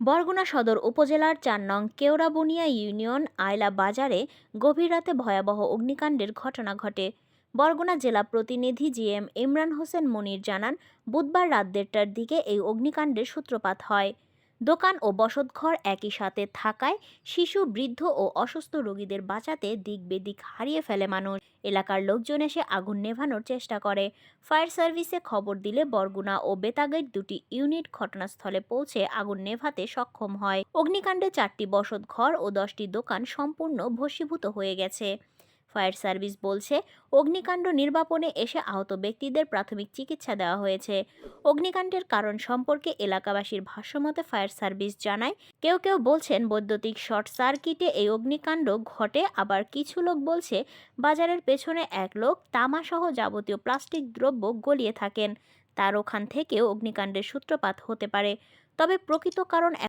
বরগুনা সদর উপজেলার চার নং কেওড়াবুনিয়া ইউনিয়ন আয়লা বাজারে গভীর রাতে ভয়াবহ অগ্নিকাণ্ডের ঘটনা ঘটে। বরগুনা জেলা প্রতিনিধি জি এম ইমরান হোসেন মনির জানান, বুধবার রাত দেড়টার দিকে এই অগ্নিকাণ্ডের সূত্রপাত হয়। দোকান ও বসতঘর একই সাথে থাকায় শিশু, বৃদ্ধ ও অসুস্থ রোগীদের বাঁচাতে দিক বেদিক হারিয়ে ফেলে মানুষ। এলাকার লোকজন এসে আগুন নেভানোর চেষ্টা করে। ফায়ার সার্ভিসে খবর দিলে বরগুনা ও বেতাগের দুটি ইউনিট ঘটনাস্থলে পৌঁছে আগুন নেভাতে সক্ষম হয়। অগ্নিকাণ্ডে চারটি বসত ঘর ও দশটি দোকান সম্পূর্ণ ভস্মীভূত হয়ে গেছে। ফায়ার সার্ভিস বলছে, অগ্নিকাণ্ড নির্বাপনে এসে আহত ব্যক্তিদের প্রাথমিক চিকিৎসা দেওয়া হয়েছে। অগ্নিকাণ্ডের কারণ সম্পর্কে এলাকাবাসীর ভাষ্যমতে ফায়ার সার্ভিস জানায়, কেউ কেউ বলছেন বৈদ্যুতিক শর্ট সার্কিটে এই অগ্নিকাণ্ড ঘটে, আবার কিছু লোক বলছে বাজারের পেছনে এক লোক তামাসহ যাবতীয় প্লাস্টিক দ্রব্য গলিয়ে থাকেন। তার ওখান থেকেও অগ্নিকাণ্ডের সূত্রপাত হতে পারে। তবে প্রকৃত কারণ